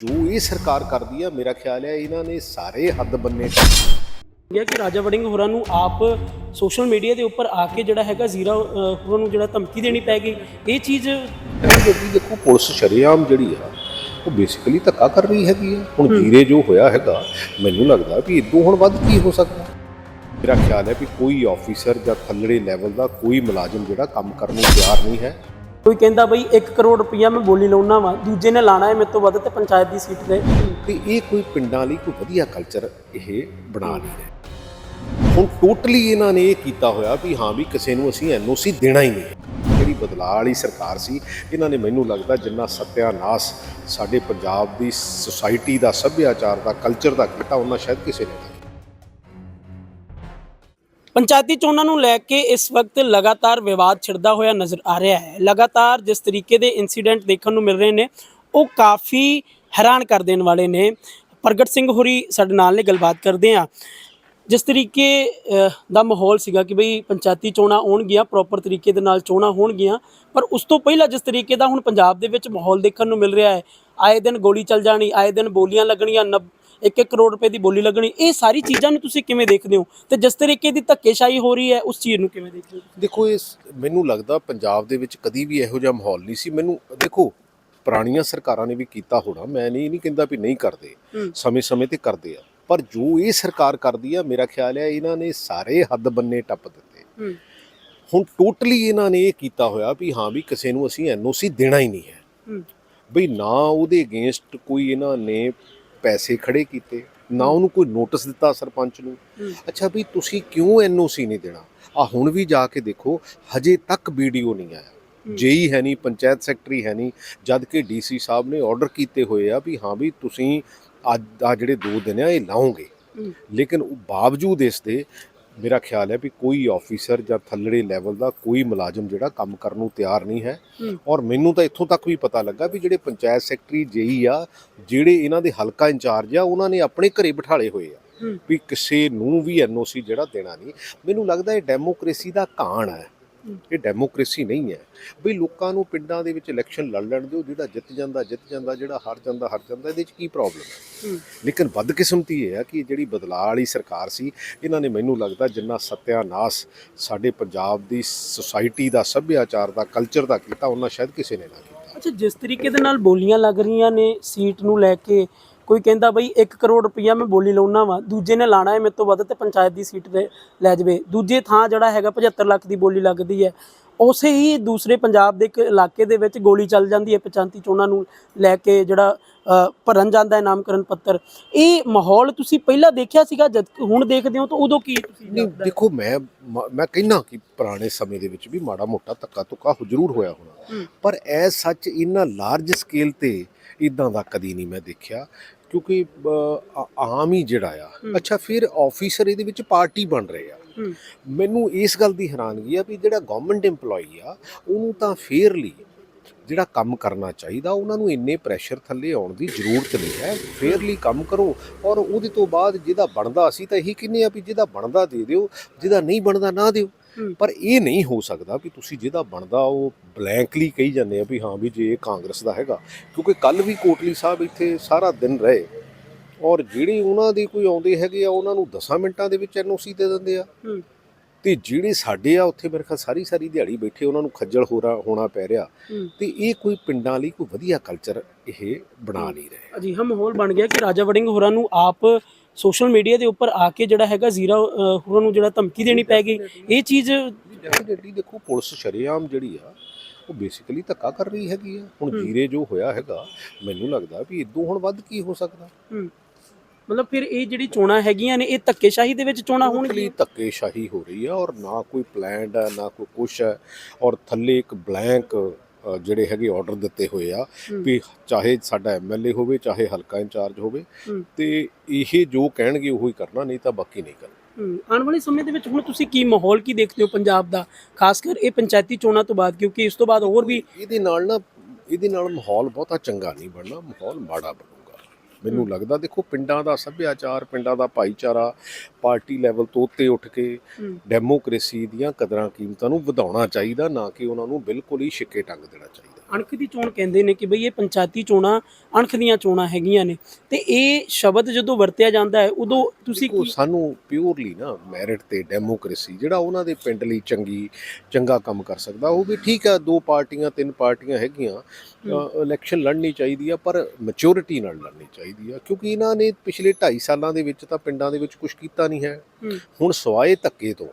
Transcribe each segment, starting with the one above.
ਜੋ ਇਹ ਸਰਕਾਰ ਕਰਦੀ ਆ ਮੇਰਾ ਖਿਆਲ ਹੈ ਇਹਨਾਂ ਨੇ ਸਾਰੇ ਹੱਦ ਬੰਨੇ ਗਿਆ ਕਿ ਰਾਜਾ ਵੜਿੰਗ ਹੋਰਾਂ ਨੂੰ ਆਪ ਸੋਸ਼ਲ ਮੀਡੀਆ ਦੇ ਉੱਪਰ ਆ ਕੇ ਜਿਹੜਾ ਹੈਗਾ ਜ਼ੀਰਾ ਹੋਰਾਂ ਨੂੰ ਜਿਹੜਾ ਧਮਕੀ ਦੇਣੀ ਪੈ ਗਈ। ਇਹ ਚੀਜ਼ ਜਿਹੜੀ ਦੇਖੋ ਪੁਲਿਸ ਸ਼ਰੇਆਮ ਜਿਹੜੀ ਆ ਉਹ ਬੇਸਿਕਲੀ ਧੱਕਾ ਕਰ ਰਹੀ ਹੈਗੀ ਆ। ਹੁਣ ਜੀਰੇ ਜੋ ਹੋਇਆ ਹੈਗਾ ਮੈਨੂੰ ਲੱਗਦਾ ਵੀ ਇਦੋਂ ਹੁਣ ਵੱਧ ਕੀ ਹੋ ਸਕਦਾ। ਮੇਰਾ ਖਿਆਲ ਹੈ ਵੀ ਕੋਈ ਆਫੀਸਰ ਜਾਂ ਥੱਲੜੇ ਲੈਵਲ ਦਾ ਕੋਈ ਮੁਲਾਜ਼ਮ ਜਿਹੜਾ ਕੰਮ ਕਰਨ ਨੂੰ ਤਿਆਰ ਨਹੀਂ ਹੈ। ਕੋਈ ਕਹਿੰਦਾ ਬਈ 1 ਕਰੋੜ ਰੁਪਈਆ ਮੈਂ ਬੋਲੀ ਲਾਉਣਾ ਵਾ, ਦੂਜੇ ਨੇ ਲਾਣਾ ਹੈ ਮੇਰੇ ਤੋਂ ਵੱਧ ਤੇ ਪੰਚਾਇਤ ਦੀ ਸੀਟ ਤੇ। ਤੇ ਇਹ ਕੋਈ ਪਿੰਡਾਂ ਲਈ ਕੋਈ ਵਧੀਆ ਕਲਚਰ ਇਹ ਬਣਾ ਨਹੀਂ ਰਿਹਾ। ਹੁਣ ਟੋਟਲੀ ਇਹਨਾਂ ਨੇ ਇਹ ਕੀਤਾ ਹੋਇਆ ਵੀ ਹਾਂ ਵੀ ਕਿਸੇ ਨੂੰ ਅਸੀਂ ਐਨਓਸੀ ਦੇਣਾ ਹੀ ਨਹੀਂ। ਜਿਹੜੀ ਬਦਲਾਅ ਵਾਲੀ ਸਰਕਾਰ ਸੀ, ਇਹਨਾਂ ਨੇ ਮੈਨੂੰ ਲੱਗਦਾ ਜਿੰਨਾ ਸਤਿਆਨਾਸ਼ ਸਾਡੇ ਪੰਜਾਬ ਦੀ ਸੁਸਾਇਟੀ ਦਾ ਸੱਭਿਆਚਾਰ ਦਾ ਕਲਚਰ ਦਾ ਕੀਤਾ, ਉਹਨਾਂ ਸ਼ਾਇਦ ਕਿਸੇ ਨੇ ਪੰਚਾਇਤੀ ਚੋਣਾਂ ਨੂੰ ਲੈ ਕੇ ਇਸ ਵਕਤ ਲਗਾਤਾਰ ਵਿਵਾਦ ਛਿੜਦਾ ਹੋਇਆ ਨਜ਼ਰ ਆ ਰਿਹਾ ਹੈ। ਲਗਾਤਾਰ ਜਿਸ ਤਰੀਕੇ ਦੇ ਇਨਸੀਡੈਂਟ ਦੇਖਣ ਨੂੰ ਮਿਲ ਰਹੇ ਨੇ, ਉਹ ਕਾਫੀ ਹੈਰਾਨ ਕਰ ਦੇਣ ਵਾਲੇ ਨੇ। ਪ੍ਰਗਟ ਸਿੰਘ ਹੋਰੀ ਸਾਡੇ ਨਾਲ ਨੇ, ਗੱਲਬਾਤ ਕਰਦੇ ਆ ਜਿਸ ਤਰੀਕੇ ਦਾ ਮਾਹੌਲ ਸੀਗਾ ਕਿ ਬਈ ਪੰਚਾਇਤੀ ਚੋਣਾਂ ਆਉਣਗੀਆਂ ਪ੍ਰੋਪਰ ਤਰੀਕੇ ਦੇ ਨਾਲ ਚੋਣਾਂ ਹੋਣਗੀਆਂ, ਪਰ ਉਸ ਤੋਂ ਪਹਿਲਾਂ ਜਿਸ ਤਰੀਕੇ ਦਾ ਹੁਣ ਪੰਜਾਬ ਦੇ ਵਿੱਚ ਮਾਹੌਲ ਦੇਖਣ ਨੂੰ ਮਿਲ ਰਿਹਾ ਹੈ, ਆਏ ਦਿਨ ਗੋਲੀ ਚੱਲ ਜਾਣੀ, ਆਏ ਦਿਨ ਬੋਲੀਆਂ ਲੱਗਣੀਆਂ 1-1 ਕਰੋੜ ਰੁਪਏ ਦੀ ਬੋਲੀ ਲੱਗਣੀ ਇਹ ਸਾਰੀ ਚੀਜ਼ਾਂ ਨੂੰ ਤੁਸੀਂ ਕਿਵੇਂ ਦੇਖਦੇ ਹੋ? ਤੇ ਜਿਸ ਤਰੀਕੇ ਦੀ ਧੱਕੇਸ਼ਾਹੀ ਹੋ ਰਹੀ ਹੈ ਉਸ ਚੀਜ਼ ਨੂੰ ਕਿਵੇਂ ਦੇਖਦੇ ਹੋ ਦੇਖੋ ਇਸ ਮੈਨੂੰ ਲੱਗਦਾ ਪੰਜਾਬ ਦੇ ਵਿੱਚ ਕਦੀ ਵੀ ਇਹੋ ਜਿਹਾ ਮਾਹੌਲ ਨਹੀਂ ਸੀ। ਮੈਨੂੰ ਦੇਖੋ ਪੁਰਾਣੀਆਂ ਸਰਕਾਰਾਂ ਨੇ ਵੀ ਕੀਤਾ ਹੋਣਾ। ਮੈਂ ਨਹੀਂ ਨਹੀਂ ਕਹਿੰਦਾ ਵੀ ਨਹੀਂ ਕਰਦੇ। ਸਮੇਂ-ਸਮੇਂ ਤੇ ਕਰਦੇ ਆ। ਪਰ ਜੋ ਇਹ ਸਰਕਾਰ ਕਰਦੀ ਆ ਮੇਰਾ ਖਿਆਲ ਹੈ ਇਹਨਾਂ ਨੇ ਸਾਰੇ ਹੱਦ ਬੰਨੇ ਟੱਪ ਦਿੱਤੇ। ਹੁਣ ਟੋਟਲੀ ਇਹਨਾਂ ਨੇ ਇਹ ਕੀਤਾ ਹੋਇਆ ਵੀ ਹਾਂ ਵੀ ਕਿਸੇ ਨੂੰ ਅਸੀਂ ਐਨਓਸੀ ਦੇਣਾ ਹੀ ਨਹੀਂ ਹੂੰ। ਬਈ ਨਾ ਉਹਦੇ ਅਗੇਂਸਟ ਕੋਈ ਇਹਨਾਂ ਨੇ ਪੈਸੇ ਖੜੇ ਕੀਤੇ ਨਾ ਉਹਨੂੰ ਕੋਈ ਨੋਟਿਸ ਦਿੱਤਾ ਸਰਪੰਚ ਨੂੰ। ਹੂੰ। ਅੱਛਾ ਵੀ ਤੁਸੀਂ ਕਿਉਂ ਐਨਓਸੀ ਨਹੀਂ ਦੇਣਾ? ਆ ਹੁਣ ਵੀ ਜਾ ਕੇ ਦੇਖੋ ਹਜੇ ਤੱਕ ਵੀਡੀਓ ਨਹੀਂ ਆਇਆ। ਜੇਈ ਹੈ ਨਹੀਂ ਪੰਚਾਇਤ ਸੈਕਟਰੀ ਹੈ ਨਹੀਂ ਜਦ ਕਿ ਡੀਸੀ ਸਾਹਿਬ ਨੇ ਆਰਡਰ ਕੀਤੇ ਹੋਏ ਆ ਵੀ ਹਾਂ ਵੀ ਤੁਸੀਂ ਅੱਜ ਆ ਜਿਹੜੇ 2 ਦਿਨ ਆ ਇਹ ਲਾਓਗੇ। ਹੂੰ। ਲੇਕਿਨ ਉਹ ਬਾਵਜੂਦ ਇਸ ਦੇ ਮੇਰਾ ਖਿਆਲ ਹੈ ਵੀ ਕੋਈ ਆਫੀਸਰ ਜਾਂ ਥੱਲੜੇ ਲੈਵਲ ਦਾ ਕੋਈ ਮੁਲਾਜ਼ਮ ਜਿਹੜਾ ਕੰਮ ਕਰਨ ਨੂੰ ਤਿਆਰ ਨਹੀਂ ਹੈ। ਔਰ ਮੈਨੂੰ ਤਾਂ ਇੱਥੋਂ ਤੱਕ ਵੀ ਪਤਾ ਲੱਗਾ ਵੀ ਜਿਹੜੇ ਪੰਚਾਇਤ ਸੈਕਟਰੀ ਜੇਈ ਆ ਜਿਹੜੇ ਇਹਨਾਂ ਦੇ ਹਲਕਾ ਇੰਚਾਰਜ ਆ ਉਹਨਾਂ ਨੇ ਆਪਣੇ ਘਰੇ ਬਿਠਾਲੇ ਹੋਏ ਆ। ਵੀ ਕਿਸੇ ਨੂੰ ਵੀ ਐਨਓਸੀ ਜਿਹੜਾ ਦੇਣਾ ਨਹੀਂ ਮੈਨੂੰ ਲੱਗਦਾ ਇਹ ਡੈਮੋਕ੍ਰੇਸੀ ਦਾ ਕਾਣ ਹੂੰ। ਇਹ ਡੈਮੋਕ੍ਰੇਸੀ ਨਹੀਂ ਹੈ। ਬਈ ਲੋਕਾਂ ਨੂੰ ਪਿੰਡਾਂ ਦੇ ਵਿੱਚ ਇਲੈਕਸ਼ਨ ਲੜ ਲੈਣ ਦਿਓ ਜਿਹੜਾ ਜਿੱਤ ਜਾਂਦਾ ਜਿੱਤ ਜਾਂਦਾ ਜਿਹੜਾ ਹਾਰ ਜਾਂਦਾ ਹਾਰ ਜਾਂਦਾ ਇਹਦੇ 'ਚ ਕੀ ਪ੍ਰੋਬਲਮ ਹੈ? ਹੂੰ। ਲੇਕਿਨ ਬਦਕਿਸਮਤੀ ਇਹ ਹੈ ਕਿ ਜਿਹੜੀ ਬਦਲਾਅ ਵਾਲੀ ਸਰਕਾਰ ਸੀ ਇਹਨਾਂ ਨੇ ਮੈਨੂੰ ਲੱਗਦਾ ਜਿੰਨਾ ਸਤਿਆਨਾਸ਼ ਸਾਡੇ ਪੰਜਾਬ ਦੀ ਸੁਸਾਇਟੀ ਦਾ ਸੱਭਿਆਚਾਰ ਦਾ ਕਲਚਰ ਦਾ ਕੀਤਾ ਉਹਨਾਂ ਸ਼ਾਇਦ ਕਿਸੇ ਨੇ ਨਾ ਕੀਤਾ। ਅੱਛਾ ਜਿਸ ਤਰੀਕੇ ਦੇ ਨਾਲ ਬੋਲੀਆਂ ਲੱਗ ਰਹੀਆਂ ਨੇ ਸੀਟ ਨੂੰ ਲੈ ਕੇ ਕੋਈ ਕਹਿੰਦਾ ਬਈ 1 ਕਰੋੜ ਰੁਪਈਆ ਮੈਂ ਬੋਲੀ ਲਾਉਣਾ ਵਾ ਦੂਜੇ ਨੇ ਲਾਣਾ ਹੈ ਮੇਰੇ ਤੋਂ ਵੱਧ ਤੇ ਪੰਚਾਇਤ ਦੀ ਸੀਟ ਤੇ ਲੈ ਜਾਵੇ। ਦੂਜੇ ਥਾਂ ਜਿਹੜਾ ਹੈਗਾ 75 ਲੱਖ ਦੀ ਬੋਲੀ ਲੱਗਦੀ ਹੈ। ਉਸੇ ਹੀ ਦੂਸਰੇ ਪੰਜਾਬ ਦੇ ਇੱਕ ਇਲਾਕੇ ਦੇ ਵਿੱਚ ਗੋਲੀ ਚੱਲ ਜਾਂਦੀ ਹੈ ਪੰਚਾਇਤੀ ਚੋਣਾਂ ਨੂੰ ਲੈ ਕੇ ਜਿਹੜਾ ਭਰਨ ਜਾਂਦਾ ਹੈ ਨਾਮਕਰਨ ਪੱਤਰ। ਇਹ ਮਾਹੌਲ ਤੁਸੀਂ ਪਹਿਲਾਂ ਦੇਖਿਆ ਸੀਗਾ? ਜਦ ਹੁਣ ਦੇਖਦੇ ਹੋ ਤਾਂ ਉਦੋਂ ਕੀ ਤੁਸੀਂ ਨਹੀਂ? ਦੇਖੋ ਮੈਂ ਮ- ਕਹਿੰਨਾ ਕਿ ਪੁਰਾਣੇ ਸਮੇਂ ਦੇ ਵਿੱਚ ਵੀ ਮਾੜਾ ਮੋਟਾ ਧੱਕਾ ਧੁੱਕਾ ਜ਼ਰੂਰ ਹੋਇਆ ਹੋਣਾ। ਪਰ ਐ ਸੱਚ ਇੰਨਾ ਲਾਰਜ ਸਕੇਲ ਤੇ ਇਦਾਂ ਦਾ ਕਦੀ ਨਹੀਂ ਮੈਂ ਦੇਖਿਆ। ਕਿਉਂਕਿ ਅ, ਆ- ਆਮ ਹੀ ਜਿਹੜਾ ਆ। ਅੱਛਾ ਫਿਰ ਆਫੀਸਰ ਇਹਦੇ ਵਿੱਚ ਪਾਰਟੀ ਬਣ ਰਹੇ ਆ ਹੂੰ ਮੈਨੂੰ ਇਸ ਗੱਲ ਦੀ ਹੈਰਾਨਗੀ ਆ ਵੀ ਜਿਹੜਾ ਗਵਰਨਮੈਂਟ EMPLOYE ਆ ਉਹਨੂੰ ਤਾਂ ਫੇਅਰਲੀ ਜਿਹੜਾ ਕੰਮ ਕਰਨਾ ਚਾਹੀਦਾ ਉਹਨਾਂ ਨੂੰ ਇੰਨੇ ਪ੍ਰੈਸ਼ਰ ਥੱਲੇ ਆਉਣ ਦੀ ਜ਼ਰੂਰਤ ਨਹੀਂ ਹੈ ਫੇਅਰਲੀ ਕੰਮ ਕਰੋ ਔਰ ਉਹਦੇ ਤੋਂ ਬਾਅਦ ਜਿਹਦਾ ਬਣਦਾ ਅਸੀਂ ਤਾਂ ਇਹੀ ਕਹਿੰਦੇ ਆ ਵੀ ਜਿਹਦਾ ਬਣਦਾ ਦੇ ਦਿਓ ਜਿਹਦਾ ਨਹੀਂ ਬਣਦਾ ਨਾ ਦਿਓ। ਪਰ ਇਹ ਨਹੀਂ ਹੋ ਸਕਦਾ ਵੀ ਤੁਸੀਂ ਜਿਹਦਾ ਬਣਦਾ ਉਹ ਬਲੈਂਕਲੀ ਕਹੀ ਜਾਂਦੇ ਆ ਵੀ ਹਾਂ ਵੀ ਜੇ ਇਹ ਕਾਂਗਰਸ ਦਾ ਹੈਗਾ ਕਿਉਂਕਿ ਕੱਲ ਵੀ ਕੋਟਲੀ ਸਾਹਿਬ ਇੱਥੇ ਸਾਰਾ ਦਿਨ ਰਹੇ ਔਰ ਜਿਹੜੇ ਉਹਨਾਂ ਦੇ ਕੋਈ ਆਉਂਦੇ ਹੈਗੇ ਆ ਉਹਨਾਂ ਨੂੰ 10 ਮਿੰਟਾਂ ਦੇ ਵਿੱਚ ਐਨਓਸੀ ਦੇ ਦਿੰਦੇ ਆ। ਤੇ ਜਿਹੜੇ ਸਾਡੇ ਆ ਉੱਥੇ ਮੇਰੇ ਖਿਆਲ ਸਾਰੀ ਸਾਰੀ ਦਿਹਾੜੀ ਬੈਠੇ ਉਹਨਾਂ ਨੂੰ ਖੱਜਲ ਹੋਰਾ ਹੋਣਾ ਪੈ ਰਿਹਾ। ਤੇ ਇਹ ਕੋਈ ਪਿੰਡਾਂ ਲਈ ਕੋਈ ਵਧੀਆ ਕਲਚਰ ਇਹ ਬਣਾ ਨਹੀਂ ਰਹੇ। ਅਜਿਹਾ ਮਾਹੌਲ ਬਣ ਗਿਆ ਕਿ ਰਾਜਾ ਵੜਿੰਗ ਹੋਰਾਂ ਨੂੰ ਆਪ ਸੋਸ਼ਲ ਮੀਡੀਆ ਦੇ ਉੱਪਰ ਆ ਕੇ ਜਿਹੜਾ ਹੈਗਾ ਜ਼ੀਰਾ ਹੋਰਾਂ ਨੂੰ ਜਿਹੜਾ ਧਮਕੀ ਦੇਣੀ ਪੈ ਗਈ। ਇਹ ਚੀਜ਼ ਡੈਫੀਨਿਟਲੀ ਦੇਖੋ ਪੁਲਿਸ ਸ਼ਰੇਆਮ ਜਿਹੜੀ ਆ ਉਹ ਬੇਸਿਕਲੀ ਧੱਕਾ ਕਰ ਰਹੀ ਹੈਗੀ ਆ। ਹੁਣ। ਜੀਰੇ ਜੋ ਹੋਇਆ ਹੈਗਾ ਮੈਨੂੰ ਲੱਗਦਾ ਵੀ ਇਦੋਂ ਹੁਣ ਵੱਧ ਕੀ ਹੋ ਸਕਦਾ। ਮਤਲਬ ਫਿਰ ਇਹ ਜਿਹੜੀ ਚੋਣਾਂ ਹੈਗੀਆਂ ਨੇ ਇਹ ਧੱਕੇਸ਼ਾਹੀ ਦੇ ਵਿੱਚ ਚੋਣਾਂ ਹੋਣਗੀਆਂ? ਧੱਕੇਸ਼ਾਹੀ ਹੋ ਰਹੀ ਆ ਔਰ ਨਾ ਕੋਈ ਪਲਾਨਡ ਹੈ ਨਾ ਕੋਈ ਕੁਛ ਹੈ ਔਰ ਥੱਲੇ ਇੱਕ ਬਲੈਂਕ ਜਿਹੜੇ ਹੈਗੇ ਆਰਡਰ ਦਿੱਤੇ ਹੋਏ ਆ ਹੂੰ। ਵੀ ਚਾਹੇ ਸਾਡਾ ਐਮਐਲਏ ਹੋਵੇ ਚਾਹੇ ਹਲਕਾ ਇੰਚਾਰਜ ਹੋਵੇ ਹੂੰ। ਤੇ ਇਹ ਜੋ ਕਹਿਣਗੇ ਉਹੀ ਕਰਨਾ ਨਹੀਂ ਤਾਂ ਬਾਕੀ ਨਹੀਂ ਕਰਨਾ ਹੂੰ, ਆਉਣ ਵਾਲੇ ਸਮੇਂ ਦੇ ਵਿੱਚ ਹੁਣ ਤੁਸੀਂ ਕੀ ਮਾਹੌਲ ਕੀ ਦੇਖਦੇ ਹੋ ਪੰਜਾਬ ਦਾ ਖਾਸ ਕਰ ਇਹ ਪੰਚਾਇਤੀ ਚੋਣਾਂ ਤੋਂ ਬਾਅਦ ਕਿਉਂਕਿ ਇਸ ਤੋਂ ਬਾਅਦ ਹੋਰ ਵੀ ਇਹਦੇ ਨਾਲ ਨਾ ਇਹਦੇ ਨਾਲ ਮਾਹੌਲ ਬਹੁਤਾ ਚੰਗਾ ਨਹੀਂ ਬਣਨਾ ਮਾਹੌਲ ਮਾੜਾ ਬਣੂਗਾ ਮੈਨੂੰ ਲੱਗਦਾ ਦੇਖੋ ਪਿੰਡਾਂ ਦਾ ਸੱਭਿਆਚਾਰ ਪਿੰਡਾਂ ਦਾ ਭਾਈਚਾਰਾ ਪਾਰਟੀ ਲੈਵਲ ਤੋਂ ਉੱਤੇ ਉੱਠ ਕੇ ਡੈਮੋਕ੍ਰੇਸੀ ਦੀਆਂ ਕਦਰਾਂ ਕੀਮਤਾਂ ਨੂੰ ਵਧਾਉਣਾ ਚਾਹੀਦਾ ਨਾ ਕਿ ਉਹਨਾਂ ਨੂੰ ਬਿਲਕੁਲ ਹੀ ਛਿੱਕੇ ਟੰਗ ਦੇਣਾ ਚਾਹੀਦਾ। ਅਣਖ ਦੀ ਚੋਣ ਕਹਿੰਦੇ ਨੇ ਕਿ ਬਈ ਇਹ ਪੰਚਾਇਤੀ ਚੋਣਾਂ ਅਣਖ ਦੀਆਂ ਚੋਣਾਂ ਹੈਗੀਆਂ ਨੇ। ਤੇ ਇਹ ਸ਼ਬਦ ਜਦੋਂ ਵਰਤਿਆ ਜਾਂਦਾ ਹੈ ਉਦੋਂ ਤੁਸੀਂ ਕੀ ਸਾਨੂੰ ਪਿਓਰਲੀ ਨਾ ਮੈਰਿਟ ਤੇ ਡੈਮੋਕ੍ਰੇਸੀ ਜਿਹੜਾ ਉਹਨਾਂ ਦੇ ਪਿੰਡ ਲਈ ਚੰਗੀ ਚੰਗਾ ਕੰਮ ਕਰ ਸਕਦਾ ਉਹ ਵੀ ਠੀਕ ਆ ਦੋ ਪਾਰਟੀਆਂ ਤਿੰਨ ਪਾਰਟੀਆਂ ਹੈਗੀਆਂ ਇਲੈਕਸ਼ਨ ਲੜਨੀ ਚਾਹੀਦੀ ਆ ਪਰ ਮੈਚੁਰਿਟੀ ਨਾਲ ਲੜਨੀ ਚਾਹੀਦੀ ਆ ਕਿਉਂਕਿ ਇਹਨਾਂ ਨੇ ਪਿਛਲੇ 2.5 ਸਾਲਾਂ ਦੇ ਵਿੱਚ ਤਾਂ ਪਿੰਡਾਂ ਦੇ ਵਿੱਚ ਕੁਝ ਕੀਤਾ ਨਹੀਂ ਹੈ। ਹੁਣ ਸਵਾਏ ਧੱਕੇ ਤੋਂ।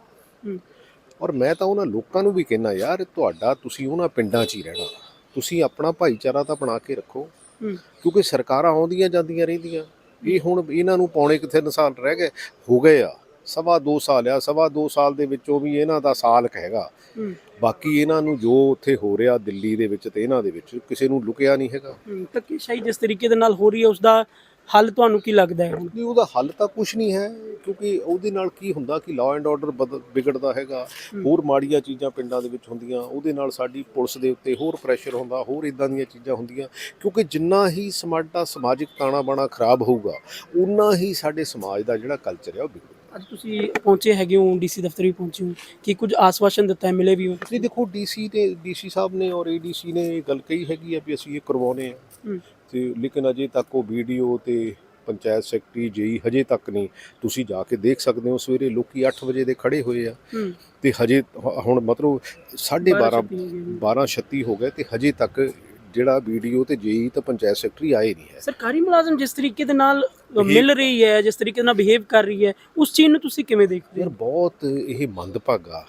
ਔਰ ਮੈਂ ਤਾਂ ਉਹਨਾਂ ਲੋਕਾਂ ਨੂੰ ਵੀ ਕਹਿਣਾ ਯਾਰ ਤੁਹਾਡਾ ਤੁਸੀਂ ਉਹਨਾਂ ਪਿੰਡਾਂ 'ਚ ਹੀ ਰਹਿਣਾ। ਤੁਸੀਂ ਆਪਣਾ ਭਾਈਚਾਰਾ ਤਾਂ ਬਣਾ ਕੇ ਰੱਖੋ। ਕਿਉਂਕਿ ਸਰਕਾਰਾਂ ਆਉਂਦੀਆਂ ਜਾਂਦੀਆਂ ਰਹਿੰਦੀਆਂ। ਇਹ ਹੁਣ ਇਹਨਾਂ ਨੂੰ ਪੌਣੇ ਕਿਥੇ ਸਾਲ ਰਹਿ ਗਏ ਹੋ ਗਏ ਆ। ਸਵਾ 2 ਸਾਲ ਆ ਸਵਾ 2 ਸਾਲ ਦੇ ਵਿੱਚੋਂ ਵੀ ਇਹਨਾਂ ਦਾ ਸਾਲ ਹੈਗਾ। ਬਾਕੀ ਇਹਨਾਂ ਨੂੰ ਜੋ ਉੱਥੇ ਹੋ ਰਿਹਾ ਦਿੱਲੀ ਦੇ ਵਿੱਚ ਤੇ ਇਹਨਾਂ ਦੇ ਵਿੱਚ ਕਿਸੇ ਨੂੰ ਲੁਕਿਆ ਨਹੀਂ ਹੈਗਾ। ਹੂੰ। ਧੱਕੇਸ਼ਾਹੀ ਜਿਸ ਤਰੀਕੇ ਦੇ ਨਾਲ ਹੋ ਰਹੀ ਹੈ ਉਸ ਦਾ ਹੱਲ ਤੁਹਾਨੂੰ ਕੀ ਲੱਗਦਾ ਹੈ ਹੁਣ? ਨਹੀਂ ਉਹਦਾ ਹੱਲ ਤਾਂ ਕੁਝ ਨਹੀਂ ਹੈ ਕਿਉਂਕਿ ਉਹਦੇ ਨਾਲ ਕੀ ਹੁੰਦਾ ਕਿ ਲਾਅ ਐਂਡ ਆਰਡਰ ਵਿਗੜਦਾ ਹੈਗਾ। ਹੋਰ ਮਾੜੀਆਂ ਚੀਜ਼ਾਂ ਪਿੰਡਾਂ ਦੇ ਵਿੱਚ ਹੁੰਦੀਆਂ ਉਹਦੇ ਨਾਲ ਸਾਡੀ ਪੁਲਿਸ ਦੇ ਉੱਤੇ ਹੋਰ ਪ੍ਰੈਸ਼ਰ ਹੁੰਦਾ ਹੋਰ ਇਦਾਂ ਦੀਆਂ ਚੀਜ਼ਾਂ ਹੁੰਦੀਆਂ ਕਿਉਂਕਿ ਜਿੰਨਾ ਹੀ ਸਮਾਜਾ ਸਮਾਜਿਕ ਤਾਣਾ ਬਾਣਾ ਖਰਾਬ ਹੋਊਗਾ ਉਨਾ ਹੀ ਸਾਡੇ ਸਮਾਜ ਦਾ ਜਿਹੜਾ ਕਲਚਰ ਹੈ ਉਹ ਵਿਗੜੂਗਾ ਅੱਜ ਤੁਸੀਂ ਪਹੁੰਚੇ ਹੈਗੇ ਹੋ ਡੀਸੀ ਦਫ਼ਤਰ ਵੀ ਪਹੁੰਚੇ ਹੋ। ਕਿ ਕੁਝ ਆਸਵਾਸ਼ਨ ਦਿੱਤਾ ਹੈ ਮਿਲੇ ਵੀ ਹੋ? ਨਹੀਂ ਦੇਖੋ ਡੀਸੀ ਤੇ ਡੀਸੀ ਸਾਹਿਬ ਨੇ ਔਰ ਏਡੀਸੀ ਨੇ ਇਹ ਗੱਲ ਕਹੀ ਹੈਗੀ ਆ ਵੀ ਅਸੀਂ ਇਹ ਕਰਵਾਉਨੇ ਆ। ਤੇ ਲੇਕਿਨ ਅਜੇ ਤੱਕ ਉਹ ਵੀਡੀਓ ਤੇ ਪੰਚਾਇਤ ਸੈਕਟਰੀ ਜੇਈ ਹਜੇ ਤੱਕ ਨਹੀਂ। ਤੁਸੀਂ ਜਾ ਕੇ ਦੇਖ ਸਕਦੇ ਹੋ ਸਵੇਰੇ ਲੋਕੀ 8 ਵਜੇ ਦੇ ਖੜੇ ਹੋਏ ਆ। ਤੇ ਹਜੇ ਹੁਣ ਮਤਲਬ 12:30 ਬਾਰਾਂ ਛੱਤੀ ਹੋ ਗਏ। 12:36 ਹੋ ਗਏ ਤੇ ਹਜੇ ਤੱਕ ਜਿਹੜਾ ਵੀਡੀਓ ਤੇ ਜੇਈ ਤੇ ਪੰਚਾਇਤ ਸੈਕਟਰੀ ਆਏ ਨਹੀਂ ਹੈ। ਸਰਕਾਰੀ ਮੁਲਾਜ਼ਮ ਜਿਸ ਤਰੀਕੇ ਦੇ ਨਾਲ ਮਿਲ ਰਹੀ ਹੈ ਜਿਸ ਤਰੀਕੇ ਨਾਲ ਬਿਹੇਵ ਕਰ ਰਹੀ ਹੈ ਉਸ ਚੀਜ਼ ਨੂੰ ਤੁਸੀਂ ਕਿਵੇਂ ਦੇਖਦੇ ਯਾਰ ਹੋ? ਬਹੁਤ ਇਹ ਮੰਦਭਾਗਾ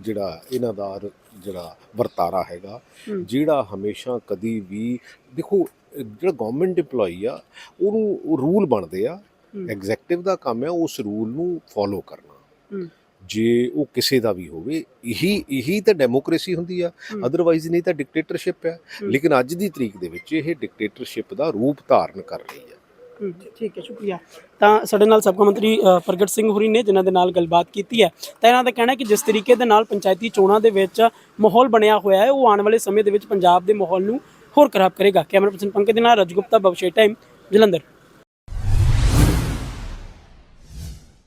ਜਿਹੜਾ ਇਹਨਾਂ ਦਾ ਜਿਹੜਾ ਵਰਤਾਰਾ ਹੈਗਾ। ਜਿਹੜਾ ਹਮੇਸ਼ਾ ਕਦੀ ਵੀ ਦੇਖੋ ਜਿਹੜਾ ਗਵਰਨਮੈਂਟ EMPLOYE ਆ ਉਹਨੂੰ ਰੂਲ ਬਣਦੇ ਆ। ਐਗਜ਼ੈਕਟਿਵ ਦਾ ਕੰਮ ਹੈ ਉਸ ਰੂਲ ਨੂੰ ਫੋਲੋ ਕਰਨਾ। ਜੇ ਉਹ ਕਿਸੇ ਦਾ ਵੀ ਹੋਵੇ ਇਹੀ ਇਹੀ ਤਾਂ ਡੈਮੋਕ੍ਰੇਸੀ ਹੁੰਦੀ ਆ। ਅਦਰਵਾਈਜ਼ ਨਹੀਂ ਤਾਂ ਡਿਕਟੇਟਰਸ਼ਿਪ ਹੂੰ। ਲੇਕਿਨ ਅੱਜ ਦੀ ਤਰੀਕ ਦੇ ਵਿੱਚ ਇਹ ਡਿਕਟੇਟਰਸ਼ਿਪ ਦਾ ਰੂਪ ਧਾਰਨ ਕਰ ਰਹੀ ਹੈ ਠੀਕ ਹੈ ਸ਼ੁਕਰੀਆ। ਤਾਂ ਸਾਡੇ ਨਾਲ ਸਾਬਕਾ ਮੰਤਰੀ ਪ੍ਰਗਟ ਸਿੰਘ ਹੋਰੀ ਨੇ ਜਿਨ੍ਹਾਂ ਦੇ ਨਾਲ ਗੱਲਬਾਤ ਕੀਤੀ ਹੈ। ਤਾਂ ਇਹਨਾਂ ਦਾ ਕਹਿਣਾ ਹੈ ਕਿ ਜਿਸ ਤਰੀਕੇ ਦੇ ਨਾਲ ਪੰਚਾਇਤੀ ਚੋਣਾਂ ਦੇ ਵਿੱਚ ਮਾਹੌਲ ਬਣਿਆ ਹੋਇਆ ਹੈ ਉਹ ਆਉਣ ਵਾਲੇ ਸਮੇਂ ਦੇ ਵਿੱਚ ਪੰਜਾਬ ਦੇ ਮਾਹੌਲ ਨੂੰ ਹੋਰ ਖਰਾਬ ਕਰੇਗਾ। ਕੈਮਰਾ ਪਰਸਨ ਪੰਕਜ ਦੇ ਨਾਲ ਰਜਗੁਪਤਾ ਬਵਸ਼ੇ ਟਾਈਮ ਜਲੰਧਰ।